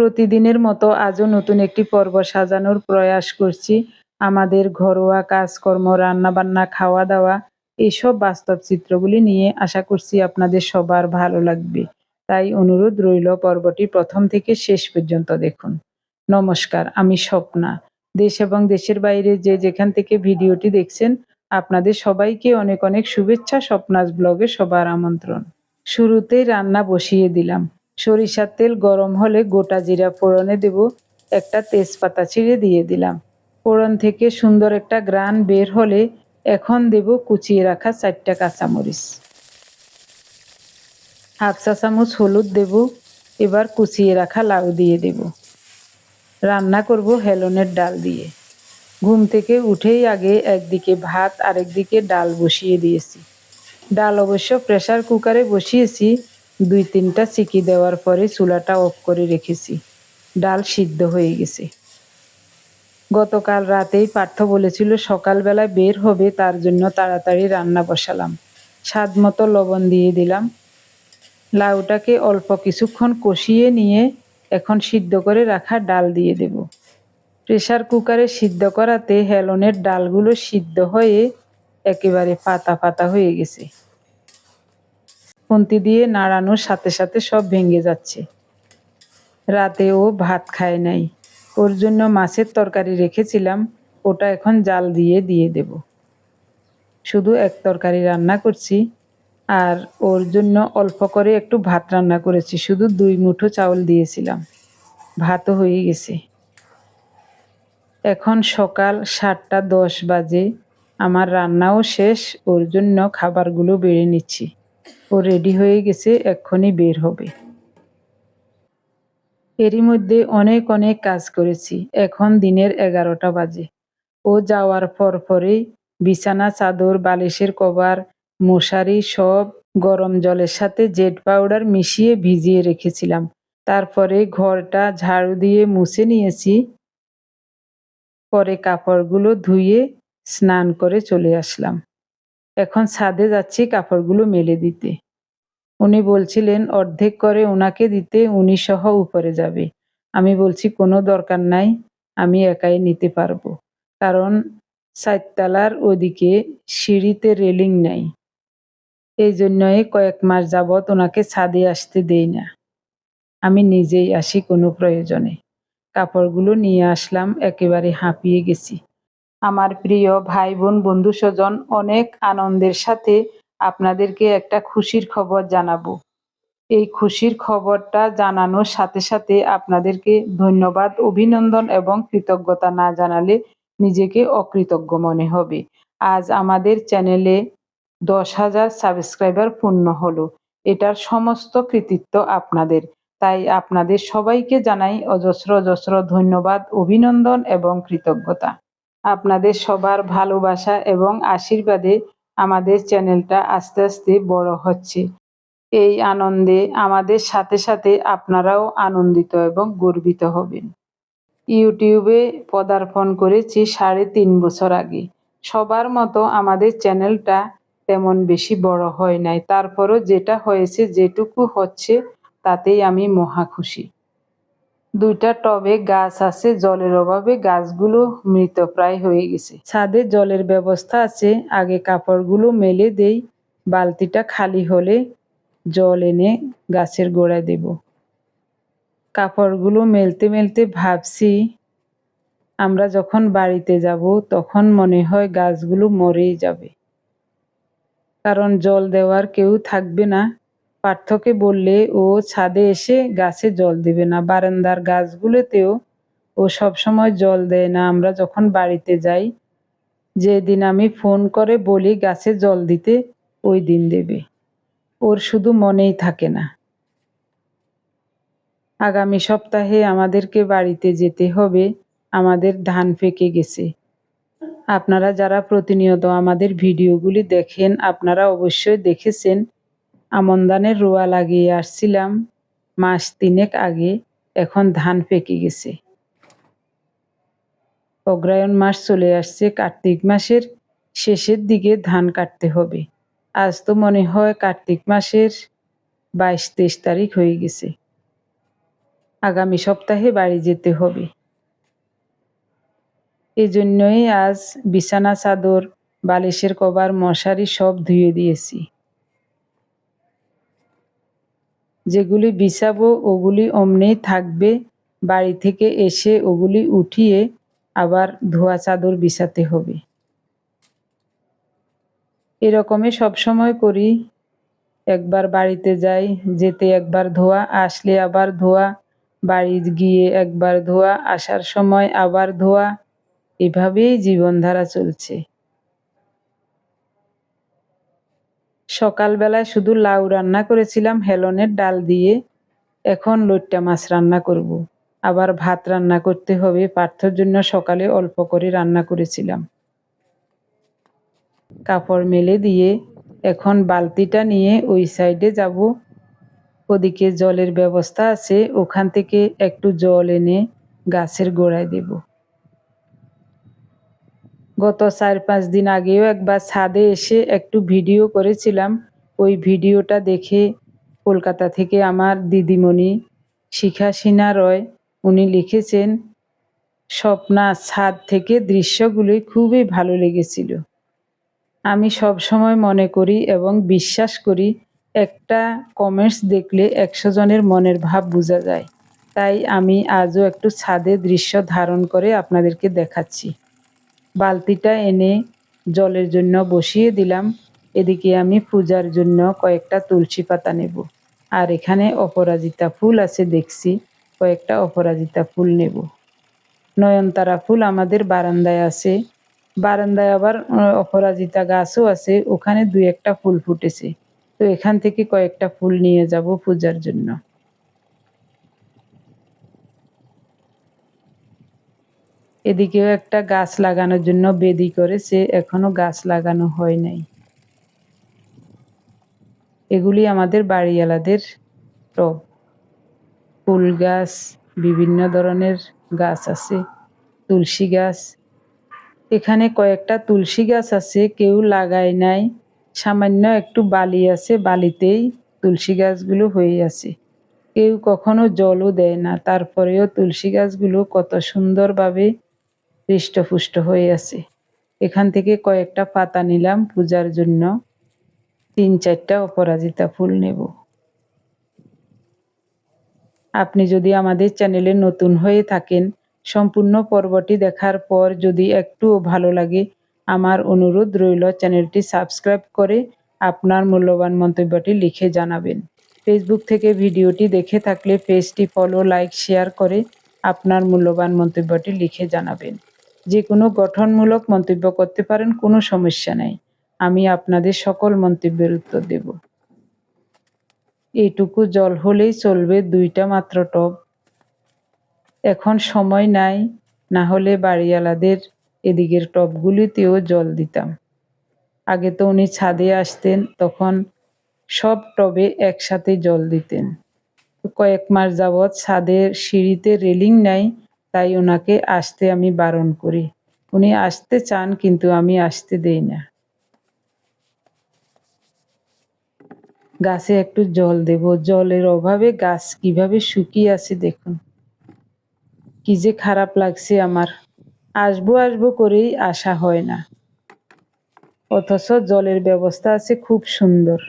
প্রতিদিনের মতো আজও নতুন একটি পর্ব সাজানোর প্রয়াস করছি। আমাদের ঘরোয়া কাজকর্ম, রান্নাবান্না খাওয়া দাওয়া এইসব বাস্তব চিত্রগুলি নিয়ে আশা করছি আপনাদের সবার ভালো লাগবে। তাই অনুরোধ রইল পর্বটি প্রথম থেকে শেষ পর্যন্ত দেখুন। নমস্কার, আমি স্বপ্না। দেশ এবং দেশের বাইরে যে যেখান থেকে ভিডিওটি দেখছেন, আপনাদের সবাইকে অনেক অনেক শুভেচ্ছা স্বপ্নাস ব্লগে সবার আমন্ত্রণ। শুরুতেই রান্না বসিয়ে দিলাম। সরিষার তেল গরম হলে গোটা জিরা ফোড়নে দেব। একটা তেজপাতা ছিঁড়ে দিয়ে দিলাম। ফোড়ন থেকে সুন্দর একটা গ্রান বের হলে এখন দেব কুচিয়ে রাখা চারটা কাঁচামরিচ। হাফ চা চামচ হলুদ দেব। এবার কুচিয়ে রাখা লাউ দিয়ে দেব। রান্না করব হেলনের ডাল দিয়ে। ঘুম থেকে উঠেই আগে একদিকে ভাত, আরেকদিকে ডাল বসিয়ে দিয়েছি। ডাল অবশ্য প্রেসার কুকারে বসিয়েছি। দুই তিনটা চিকি দেওয়ার পরে চুলাটা অফ করে রেখেছি। ডাল সিদ্ধ হয়ে গেছে। গতকাল রাতেই পার্থ বলেছিল, সকালবেলায় বের হবে, তার জন্য তাড়াতাড়ি রান্না বসালাম। স্বাদ মতো লবণ দিয়ে দিলাম। লাউটাকে অল্প কিছুক্ষণ কষিয়ে নিয়ে এখন সিদ্ধ করে রাখা ডাল দিয়ে দেব। প্রেশার কুকারে সিদ্ধ করাতে হেলনের ডালগুলো সিদ্ধ হয়ে একেবারে পাতা পাতা হয়ে গেছে। খুন্তি দিয়ে নাড়ানোর সাথে সাথে সব ভেঙে যাচ্ছে। রাতে ও ভাত খায় নাই। ওর জন্য মাছের তরকারি রেখেছিলাম, ওটা এখন জাল দিয়ে দিয়ে দেব। শুধু এক তরকারি রান্না করছি, আর ওর জন্য অল্প করে একটু ভাত রান্না করেছি, শুধু দুই মুঠো চাউল দিয়েছিলাম। ভাতও হয়ে গেছে। এখন সকাল সাতটা দশ বাজে, আমার রান্নাও শেষ, ওর জন্য খাবারগুলো বেড়ে নিচ্ছি। ও রেডি হয়ে গেছে, এক্ষুনি বের হবে। এরই মধ্যে অনেক অনেক কাজ করেছি, এখন দিনের এগারোটা বাজে। ও যাওয়ার পর পরেই বিছানা, চাদর, বালিশের কভার, মশারি সব গরম জলের সাথে জেট পাউডার মিশিয়ে ভিজিয়ে রেখেছিলাম। তারপরে ঘরটা ঝাড়ু দিয়ে মুছে নিয়েছি। পরে কাপড়গুলো ধুয়ে স্নান করে চলে আসলাম। এখন ছাদে যাচ্ছি কাপড়গুলো মেলে দিতে। উনি বলছিলেন, অর্ধেক করে ওনাকে দিতে উনি সহ উপরে যাবে। আমি বলছি, কোনো দরকার নাই, আমি একাই নিতে পারব। কারণ সাততলার ওদিকে সিঁড়িতে রেলিং নাই। এই জন্যই কয়েক মাস যাবৎ ওনাকে ছাদে আসতে দেই না। আমি নিজেই আসি কোনো প্রয়োজনে। কাপড়গুলো নিয়ে আসলাম, একেবারে হাঁপিয়ে গেছি। আমার প্রিয় ভাই বোন বন্ধু স্বজন অনেক আনন্দের সাথে আপনাদেরকে একটা খুশির খবর জানাব। এই খুশির খবরটা জানানোর সাথে সাথে আপনাদেরকে ধন্যবাদ, অভিনন্দন এবং কৃতজ্ঞতা না জানালে নিজেকে অকৃতজ্ঞ মনে হবে। আজ আমাদের চ্যানেলে দশ হাজার সাবস্ক্রাইবার পূর্ণ হলো। এটার সমস্ত কৃতিত্ব আপনাদের। তাই আপনাদের সবাইকে জানাই অজস্র অজস্র ধন্যবাদ, অভিনন্দন এবং কৃতজ্ঞতা। আপনাদের সবার ভালোবাসা এবং আশীর্বাদে আমাদের চ্যানেলটা আস্তে আস্তে বড় হচ্ছে। এই আনন্দে আমাদের সাথে সাথে আপনারাও আনন্দিত এবং গর্বিত হবেন। ইউটিউবে পদার্পণ করেছি সাড়ে তিন বছর আগে। সবার মতো আমাদের চ্যানেলটা তেমন বেশি বড় হয় নাই। তারপরও যেটা হয়েছে, যেটুকু হচ্ছে, তাতেই আমি মহা খুশি। দুইটা টবে গাছ আছে, জলের অভাবে গাছগুলো মৃতপ্রায় হয়ে গেছে। ছাদে জলের ব্যবস্থা আছে, আগে কাপড়গুলো মেলে দেই, বালতিটা খালি হলে জল এনে গাছের গোড়ায় দেব। কাপড়গুলো মেলতে মেলতে ভাবছি, আমরা যখন বাড়িতে যাব, তখন মনে হয় গাছগুলো মরেই যাবে। কারণ জল দেওয়ার কেউ থাকবে না। পার্থকে বললে, ও ছাদে এসে গাছে জল দেবে না। বারান্দার গাছগুলোতেও ও সবসময় জল দেয় না। আমরা যখন বাড়িতে যাই, যেদিন আমি ফোন করে বলি গাছে জল দিতে, ওই দিন দেবে। ওর শুধু মনেই থাকে না। আগামী সপ্তাহে আমাদেরকে বাড়িতে যেতে হবে। আমাদের ধান পেকে গেছে। আপনারা যারা প্রতিনিয়ত আমাদের ভিডিওগুলি দেখেন, আপনারা অবশ্যই দেখেছেন আমন্দানের রোয়া লাগিয়ে আসছিলাম। মাস তিনেক আগে এখন ধান পেকে গেছে। অগ্রায়ণ মাস চলে আসছে, কার্তিক মাসের শেষের দিকে ধান কাটতে হবে। আজ তো মনে হয় কার্তিক মাসের বাইশ তেইশ তারিখ হয়ে গেছে। আগামী সপ্তাহে বাড়ি যেতে হবে। এজন্যই আজ বিছানা, চাদর, বালিশের কভার, মশারি সব ধুয়ে দিয়েছি। যেগুলি বিছাবো ওগুলি অমনেই থাকবে। বাড়ি থেকে এসে ওগুলি উঠিয়ে আবার ধোয়া চাদর বিছাতে হবে। এরকমই সবসময় করি। একবার বাড়িতে যাই, যেতে একবার ধোয়া, আসলে আবার ধোয়া, বাড়ি গিয়ে একবার ধোয়া, আসার সময় আবার ধোয়া। এভাবেই জীবনধারা চলছে। সকালবেলায় শুধু লাউ রান্না করেছিলাম, হেলনের ডাল দিয়ে। এখন লইট্টা মাছ রান্না করব। আবার ভাত রান্না করতে হবে, পার্থর জন্য সকালে অল্প করে রান্না করেছিলাম। কাপড় মেলে দিয়ে এখন বালতিটা নিয়ে ওই সাইডে যাব। ওদিকে জলের ব্যবস্থা আছে, ওখান থেকে একটু জল এনে গাছের গোড়ায় দেব। গত চার পাঁচ দিন আগেও একবার ছাদে এসে একটু ভিডিও করেছিলাম। ওই ভিডিওটা দেখে কলকাতা থেকে আমার দিদিমণি শিখা সিনা রয়, উনি লিখেছেন, স্বপ্না ছাদ থেকে দৃশ্যগুলি খুবই ভালো লেগেছিল। আমি সব সময় মনে করি এবং বিশ্বাস করি একটা কমেন্টস দেখলে একশো জনের মনের ভাব বোঝা যায়। তাই আমি আজও একটু ছাদে দৃশ্য ধারণ করে আপনাদেরকে দেখাচ্ছি। বালতিটা এনে জলের জন্য বসিয়ে দিলাম। এদিকে আমি পূজার জন্য কয়েকটা তুলসী পাতা নেব। আর এখানে অপরাজিতা ফুল আছে দেখছি, কয়েকটা অপরাজিতা ফুল নেব। নয়নতারা ফুল আমাদের বারান্দায় আছে। বারান্দায় আবার অপরাজিতা গাছও আছে, ওখানে দুই একটা ফুল ফুটেছে। তো এখান থেকে কয়েকটা ফুল নিয়ে যাব পূজার জন্য। এদিকেও একটা গাছ লাগানোর জন্য বেদি করেছে এখনও গাছ লাগানো হয় নাই। এগুলি আমাদের বাড়িওয়ালাদের টব ফুল গাছ, বিভিন্ন ধরনের গাছ আছে, তুলসী গাছ। এখানে কয়েকটা তুলসী গাছ আছে, কেউ লাগায় নাই। সামান্য একটু বালি আছে, বালিতেই তুলসী গাছগুলো হয়ে আছে। কেউ কখনো জলও দেয় না, তারপরেও তুলসী গাছগুলো কত সুন্দরভাবে হৃষ্টপুষ্ট হয়ে আছে। এখান থেকে কয়েকটা পাতা নিলাম পূজার জন্য। তিন চারটা অপরাজিতা ফুল নেব। আপনি যদি আমাদের চ্যানেলে নতুন হয়ে থাকেন, সম্পূর্ণ পর্বটি দেখার পর যদি একটুও ভালো লাগে, আমার অনুরোধ রইল চ্যানেলটি সাবস্ক্রাইব করে আপনার মূল্যবান মন্তব্যটি লিখে জানাবেন। ফেসবুক থেকে ভিডিওটি দেখে থাকলে পেজটি ফলো লাইক শেয়ার করে আপনার মূল্যবান মন্তব্যটি লিখে জানাবেন। যে কোনো গঠনমূলক মন্তব্য করতে পারেন, কোনো সমস্যা নাই। আমি আপনাদের সকল মন্তব্যের উত্তর দেব। এইটুকু জল হলেই চলবে দুইটা মাত্র টব। এখন সময় নাই, না হলে বাড়িওয়ালাদের এদিকের টবগুলিতেও জল দিতাম। আগে তো উনি ছাদে আসতেন, তখন সব টবে একসাথে জল দিতেন। কয়েক মাস যাবৎ ছাদের সিঁড়িতে রেলিং নাই তাই ওনাকে আসতে আমি বারণ করি। উনি আসতে চান, কিন্তু আমি আসতে দেই না। গাছে একটু জল দেব। জলের অভাবে গাছ কীভাবে শুকিয়ে আছে দেখুন। কি যে খারাপ লাগছে আমার। আসব আসব করেই আসা হয় না। অথচ জলের ব্যবস্থা আছে, খুব সুন্দর।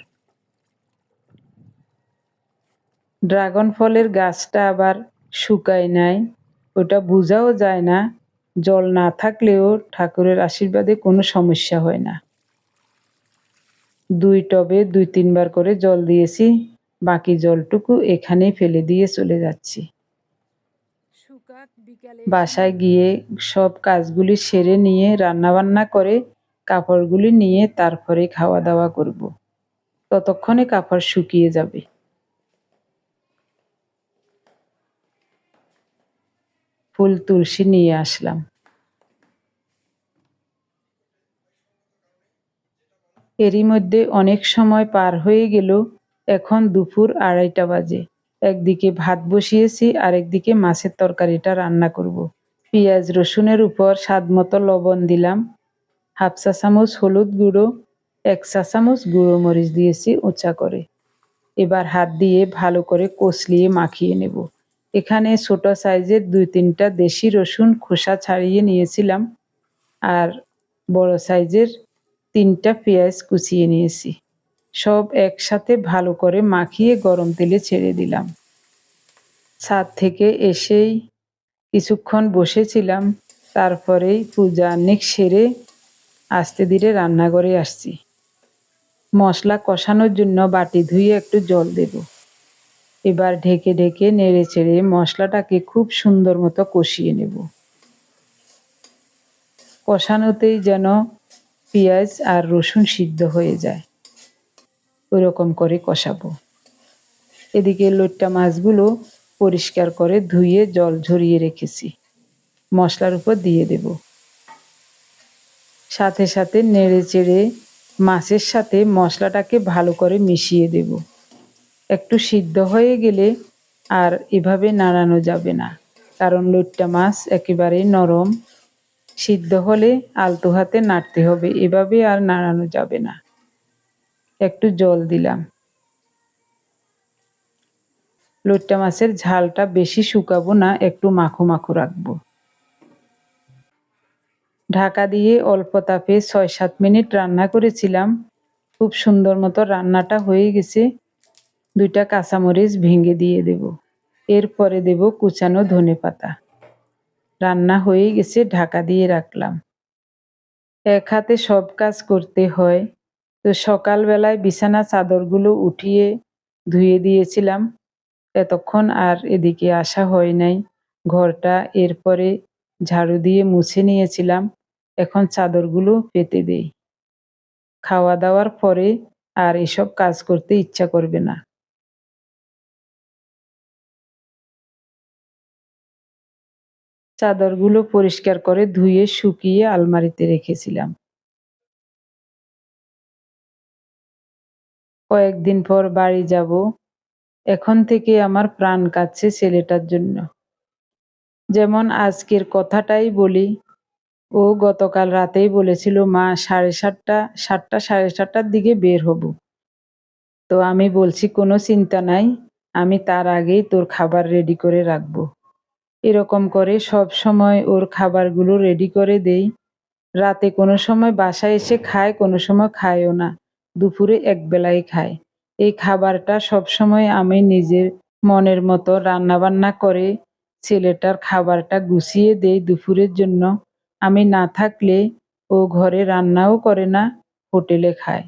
ড্রাগন ফলের গাছটা আবার শুকায় নাই। ওটা বোঝাও যায় না। জল না থাকলেও ঠাকুরের আশীর্বাদে কোনো সমস্যা হয় না। দুই টবে দুই তিনবার করে জল দিয়েছি, বাকি জলটুকু এখানেই ফেলে দিয়ে চলে যাচ্ছি। বাসায় গিয়ে সব কাজগুলি সেরে নিয়ে রান্নাবান্না করে কাপড়গুলি নিয়ে তারপরে খাওয়া দাওয়া করব। ততক্ষণে কাপড় শুকিয়ে যাবে। ফুল তুলসী নিয়ে আসলাম। এরই মধ্যে অনেক সময় পার হয়ে গেল, এখন দুপুর আড়াইটা বাজে। একদিকে ভাত বসিয়েছি আর একদিকে মাছের তরকারিটা রান্না করব। পেঁয়াজ রসুনের উপর স্বাদ মতো লবণ দিলাম। হাফ চা চামচ হলুদ গুঁড়ো, এক চা চামচ গুঁড়ো মরিচ দিয়েছি উঁচা করে। এবার হাত দিয়ে ভালো করে কষলিয়ে মাখিয়ে নেব। এখানে ছোট সাইজের দুই তিনটা দেশি রসুন খোসা ছাড়িয়ে নিয়েছিলাম আর বড় সাইজের তিনটা পেঁয়াজ কুচিয়ে নিয়েছি। সব একসাথে ভালো করে মাখিয়ে গরম তেলে ছেড়ে দিলাম। ছাদ থেকে এসেই কিছুক্ষণ বসেছিলাম, তারপরেই পূজা অনেক সেরে আস্তে ধীরে রান্নাঘরে আসছি। মশলা কষানোর জন্য বাটি ধুয়ে একটু জল দেব। এবার ঢেকে ঢেকে নেড়ে চেড়ে মশলাটাকে খুব সুন্দর মতো কষিয়ে নেব। কষানোতেই যেন পেঁয়াজ আর রসুন সিদ্ধ হয়ে যায়। ওরকম করে কষাবো। এদিকে লোট্টা মাছগুলো পরিষ্কার করে ধুয়ে জল ঝরিয়ে রেখেছি। মশলার উপর দিয়ে দেব। সাথে সাথে নেড়ে চেড়ে মাছের সাথে মশলাটাকে ভালো করে মিশিয়ে দেব। একটু সিদ্ধ হয়ে গেলে আর এভাবে নাড়ানো যাবে না। কারণ লোট্টা মাছ একেবারে নরম। সিদ্ধ হলে আলতো হাতে নাড়তে হবে, এভাবে আর নাড়ানো যাবে না। একটু জল দিলাম। লোট্টা মাছের ঝালটা বেশি শুকাবো না, একটু মাখো মাখো রাখব। ঢাকা দিয়ে অল্প তাপে ছয় সাত মিনিট রান্না করেছিলাম। খুব সুন্দর মতো রান্নাটা হয়ে গেছে। দুইটা কাঁচামরিচ ভেঙে দিয়ে দেব। এরপরে দেব কুচানো ধনে পাতা। রান্না হয়ে গেছে, ঢাকা দিয়ে রাখলাম। এক হাতে সব কাজ করতে হয়। তো সকালবেলায় বিছানা চাদরগুলো উঠিয়ে ধুয়ে দিয়েছিলাম। এতক্ষণ আর এদিকে আসা হয় নাই। ঘরটা এরপরে ঝাড়ু দিয়ে মুছে নিয়েছিলাম। এখন চাদরগুলো পেতে দেই। খাওয়া দাওয়ার পরে আর এসব কাজ করতে ইচ্ছা করবে না। চাদরগুলো পরিষ্কার করে ধুয়ে শুকিয়ে আলমারিতে রেখেছিলাম। কয়েকদিন পর বাড়ি যাব। এখন থেকে আমার প্রাণ কাচ্ছে ছেলেটার জন্য। যেমন আজকের কথাটাই বলি। ও গতকাল রাতেই বলেছিল, মা, সাড়ে সাতটা সাতটা, সাড়ে সাতটার দিকে বের হব। তো আমি বলছি, কোনো চিন্তা নাই, আমি তার আগেই তোর খাবার রেডি করে রাখব। এরকম করে সব সময় ওর খাবারগুলো রেডি করে দেই। রাতে কোনো সময় বাসায় এসে খায়, কোনো সময় খায়ও না। দুপুরে একবেলায় খায়। এই খাবারটা সব সময় আমি নিজের মনের মতো রান্নাবান্না করে ছেলেটার খাবারটা গুছিয়ে দেই দুপুরের জন্য। আমি না থাকলে ও ঘরে রান্নাও করে না, হোটেলে খায়।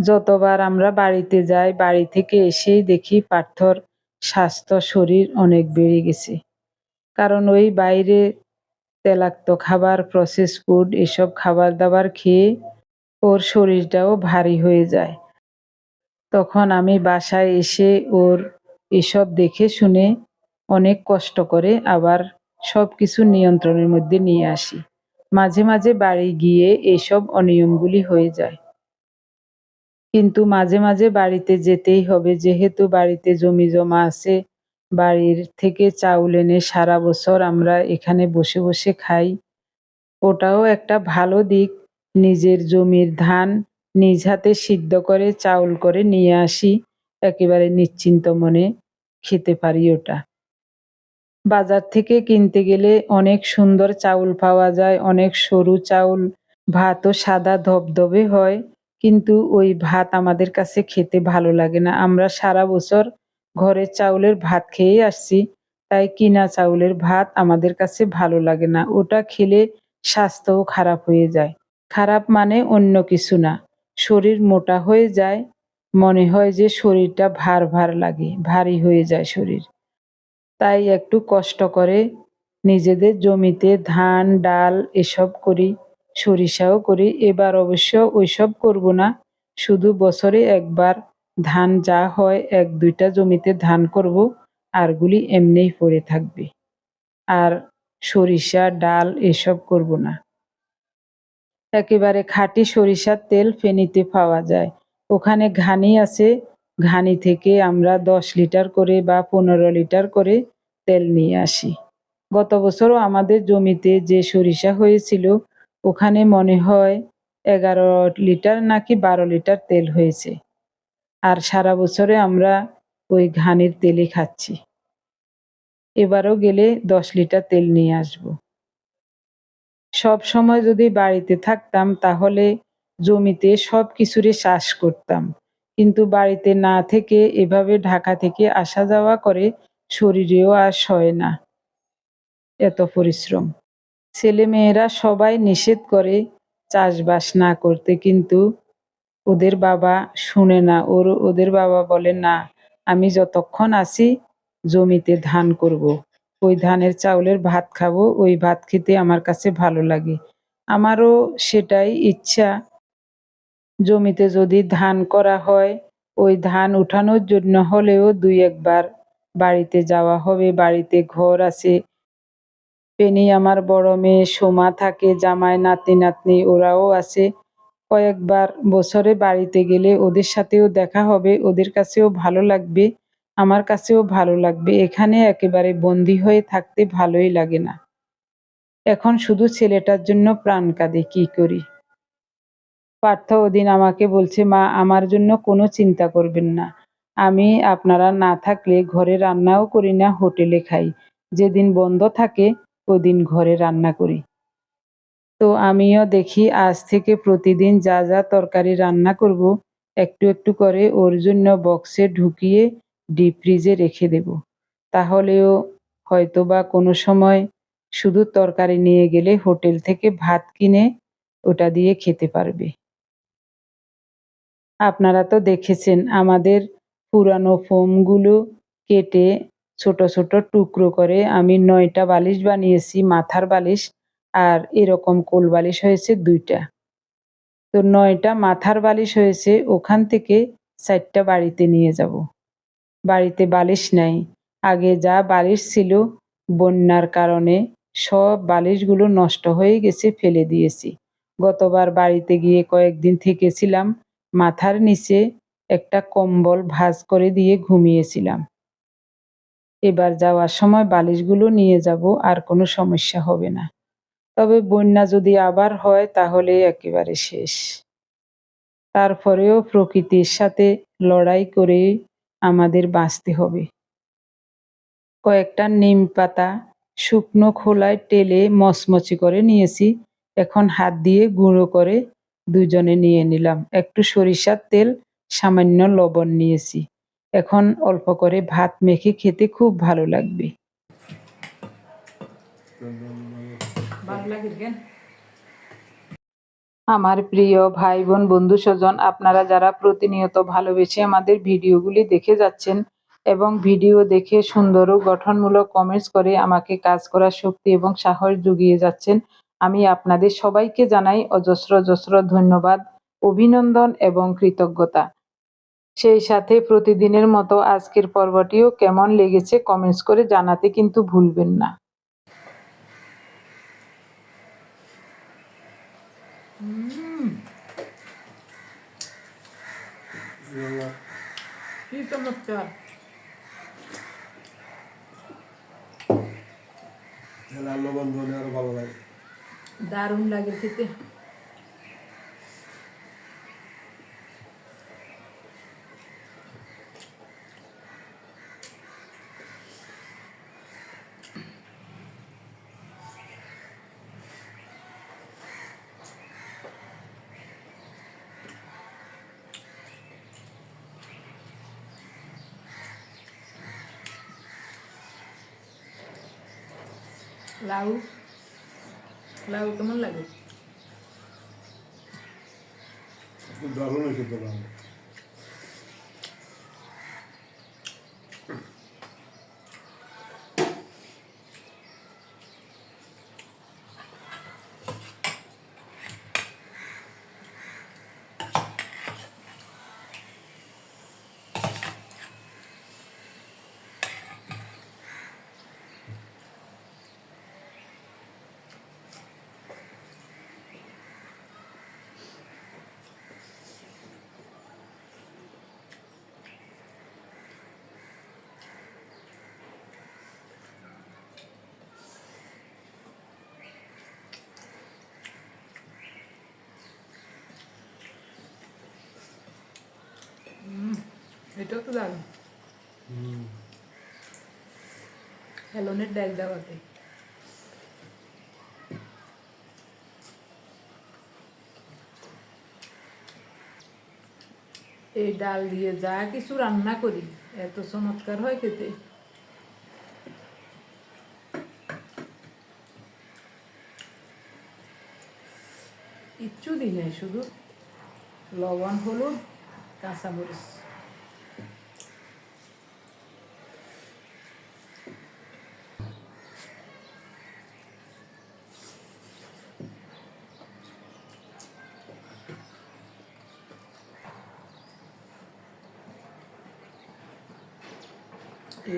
যতবার আমরা বাড়িতে যাই, বাড়ি থেকে এসেই দেখি পার্থর স্বাস্থ্য, শরীর অনেক বেড়ে গেছে। কারণ ওই বাইরে তেলাক্ত খাবার প্রসেস ফুড এসব খাবার দাবার খেয়ে ওর শরীরটাও ভারী হয়ে যায়। তখন আমি বাসায় এসে ওর এসব দেখে শুনে অনেক কষ্ট করে আবার সব কিছু নিয়ন্ত্রণের মধ্যে নিয়ে আসি। মাঝে মাঝে বাড়ি গিয়ে এইসব অনিয়মগুলি হয়ে যায়। কিন্তু মাঝে মাঝে বাড়িতে যেতেই হবে। যেহেতু বাড়িতে জমি জমা আছে, বাড়ির থেকে চাউল এনে সারা বছর আমরা এখানে বসে বসে খাই। ওটাও একটা ভালো দিক। নিজের জমির ধান নিজ হাতে সিদ্ধ করে চাউল করে নিয়ে আসি। একেবারে নিশ্চিন্ত মনে খেতে পারি ওটা। বাজার থেকে কিনতে গেলে অনেক সুন্দর চাউল পাওয়া যায়, অনেক সরু চাউল, ভাতও সাদা ধবধবে হয়। কিন্তু ওই ভাত আমাদের কাছে খেতে ভালো লাগে না। আমরা সারা বছর ঘরের চাউলের ভাত খেয়ে আসছি, তাই কিনা চাউলের ভাত আমাদের কাছে ভালো লাগে না। ওটা খেলে স্বাস্থ্যও খারাপ হয়ে যায়। খারাপ মানে অন্য কিছু না। শরীর মোটা হয়ে যায়, মনে হয় যে শরীরটা ভার ভার লাগে, ভারী হয়ে যায় শরীর। তাই একটু কষ্ট করে নিজেদের জমিতে ধান, ডাল এসব করি। সরিষাও করি। এবার অবশ্য ওইসব করব না। শুধু বছরে একবার ধান যা হয়, এক দুইটা জমিতে ধান করব। আরগুলি এমনিই পড়ে থাকবে। আর সরিষা, ডাল এসব করব না। একেবারে খাঁটি সরিষার তেল ফেনীতে পাওয়া যায়। ওখানে ঘানি আছে। ঘানি থেকে আমরা দশ লিটার করে বা পনেরো লিটার করে তেল নিয়ে আসি। গত বছরও আমাদের জমিতে যে সরিষা হয়েছিল ওখানে মনে হয় এগারো লিটার নাকি বারো লিটার তেল হয়েছে। আর সারা বছরে আমরা ওই ঘানির তেলই খাচ্ছি। এবারও গেলে দশ লিটার তেল নিয়ে আসব। সব সময় যদি বাড়িতে থাকতাম তাহলে জমিতে সব কিছুরই চাষ করতাম। কিন্তু বাড়িতে না থেকে এভাবে ঢাকা থেকে আসা যাওয়া করে শরীরেও আর সয় না। এত পরিশ্রম। ছেলে মেয়েরা সবাই নিষেধ করে চাষবাস না করতে, কিন্তু ওদের বাবা শুনে না। ওর, ওদের বাবা বলে, না, আমি যতক্ষণ আছি জমিতে ধান করব। ওই ধানের চাউলের ভাত খাব, ওই ভাত খেতে আমার কাছে ভালো লাগে। আমারও সেটাই ইচ্ছা। জমিতে যদি ধান করা হয়, ওই ধান উঠানোর জন্য হলেও দুই একবার বাড়িতে যাওয়া হবে। বাড়িতে ঘর আছে পেনি আমার বড় মেয়ে সোমা থাকে, জামাই নাতি নাতনি ওরাও আছে। কয়েকবার বছরে বাড়িতে গেলে ওদের সাথেও দেখা হবে, ওদের কাছেও ভালো লাগবে, আমার কাছেও ভালো লাগবে। এখানে একেবারে বন্দি হয়ে থাকতে ভালোই লাগে না। এখন শুধু ছেলেটার জন্য প্রাণ কাঁদে, কি করি? পার্থ ওদিন আমাকে বলছে, মা, আমার জন্য কোনো চিন্তা করবেন না। আমি আপনারা না থাকলে ঘরে রান্নাও করি না, হোটেলে খাই। যেদিন বন্ধ থাকে ওদিন ঘরে রান্না করি। তো আমিও দেখি আজ থেকে প্রতিদিন যা যা তরকারি রান্না করব, একটু একটু করে ওর জন্য বক্সে ঢুকিয়ে ডিপ ফ্রিজে রেখে দেব। তাহলেও হয়তো বা কোনো সময় শুধু তরকারি নিয়ে গেলে হোটেল থেকে ভাত কিনে ওটা দিয়ে খেতে পারবে। আপনারা তো দেখেছেন আমাদের পুরানো ফোমগুলো কেটে ছোট ছোট টুকরো করে আমি নয়টা বালিশ বানিয়েছি, মাথার বালিশ আর এরকম কোল বালিশ হয়েছে দুইটা। তো নয়টা মাথার বালিশ হয়েছে, ওখান থেকে চারটা বাড়িতে নিয়ে যাব। বাড়িতে বালিশ নাই। আগে যা বালিশ ছিল, বন্যার কারণে সব বালিশগুলো নষ্ট হয়ে গেছে, ফেলে দিয়েছি। গতবার বাড়িতে গিয়ে কয়েকদিন থেকেছিলাম, মাথার নিচে একটা কম্বল ভাঁজ করে দিয়ে ঘুমিয়েছিলাম। এবার যাওয়ার সময় বালিশগুলো নিয়ে যাব, আর কোনো সমস্যা হবে না। তবে বন্যা যদি আবার হয়, তাহলে একেবারে শেষ। তারপরেও প্রকৃতির সাথে লড়াই করে আমাদের বাঁচতে হবে। কয়েকটা নিম পাতা শুকনো খোলায় টেলে মচমচি করে নিয়েছি। এখন হাত দিয়ে গুঁড়ো করে দুজনে নিয়ে নিলাম। একটু সরিষার তেল, সামান্য লবণ নিয়েছি। এখন অল্প করে ভাত মেখে খেতে খুব ভালো লাগবে। আমার প্রিয় ভাই বোন বন্ধু স্বজন আপনারা যারা প্রতিনিয়ত ভালোবেসে আমাদের ভিডিওগুলি দেখে যাচ্ছেন এবং ভিডিও দেখে সুন্দর ও গঠনমূলক কমেন্টস করে আমাকে কাজ করার শক্তি এবং সাহস জুগিয়ে যাচ্ছেন, আমি আপনাদের সবাইকে জানাই অজস্র অজস্র ধন্যবাদ, অভিনন্দন এবং কৃতজ্ঞতা। সেই সাথে প্রতিদিনের মতো আজকের পর্বটিও কেমন লেগেছে কমেন্টস করে জানাতে কিন্তু ভুলবেন না। কি চমৎকার তাহলে অন্য আরও ভালো লাগে। দারুণ লাগে খেতে। লাউ লাউ কেমন লাগে খুব দারুণ হয়েছে তো রান্না। এটাও তো দারুণ। হেলনের ডাল দেওয়াতে এই ডাল দিয়ে যা কিছু রান্না করি এত চমৎকার হয় খেতে। কিচ্ছু দিই নাই শুধু লবণ হলুদ কাঁচামরিচ।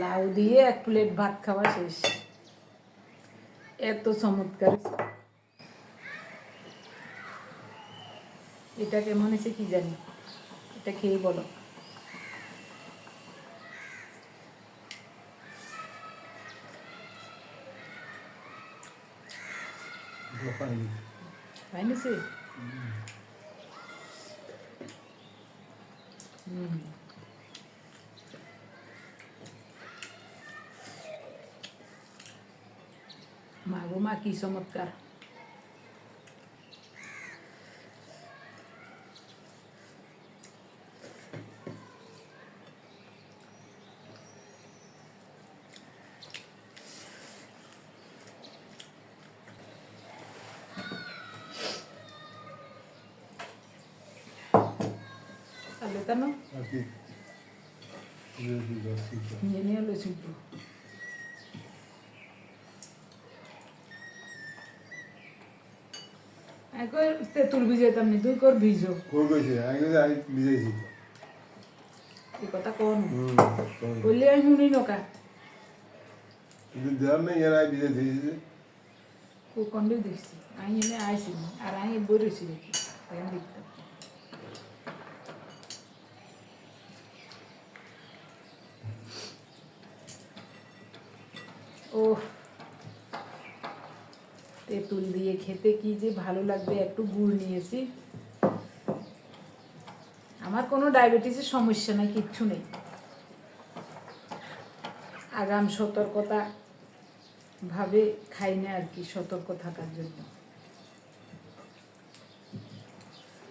লাউ দিয়ে এক প্লেট ভাত খাওয়া শেষ। এত চমৎকার। এটা কেমন হয়েছে কি জানি? এটা খেয়ে বলো। নিছে হুম। মা গো মা কি চমৎকার তাহলে কেন আর কি রেডি করছি তো। নিয়ে নিয়ে এলো শুধু একবার তেঁতুল ভিজাইতাম নি তুই কর ভিজো। কই কইছে? আমি কইছি আমি ভিজাইছি। এই কথা কোন। হুম আমি শুনি নকা কিন্তু দেওয়ার নেই এর আগে ভিজাই দিয়েছি। কোকন্ডে দেখছি। আমি এনে আইসি আর আমি বই রয়েছি দেখি। এখন দেখতাম ও তেঁতুল দিয়ে খেতে কি যে ভালো লাগবে একটু গুড় নিয়েছি। আমার কোনো ডায়াবেটিসের সমস্যা নাই, কিচ্ছু নেই। আগাম সতর্কতা ভাবে খাই না আর কি, সতর্ক থাকার জন্য।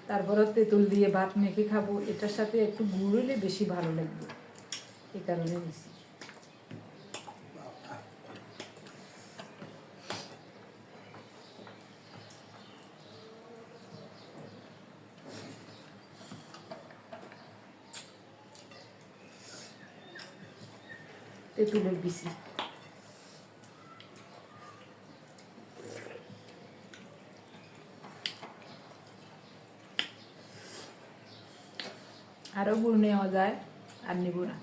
তারপরে তেঁতুল দিয়ে ভাত মেখে খাব, এটার সাথে একটু গুড় হলে বেশি ভালো লাগবে। এ কারণে নিছি। তেঁতুলের বিচি আরও গুড় নেওয়া যায় আর নেব না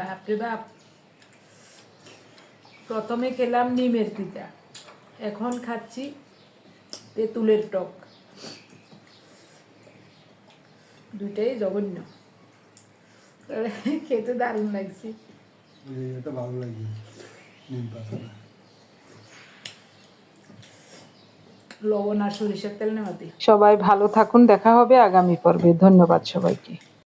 বাপরে বাপ। প্রথমে খেলাম নিমের পিঠা। এখন খাচ্ছি তেঁতুলের টক। দুইটাই জঘন্য। খেতে দারুণ লাগছে। এটা ভালো লাগে। নিম লবণ আর সরিষার তেল নেওয়াতে সবাই ভালো থাকুন দেখা হবে আগামী পর্বে। ধন্যবাদ সবাইকে।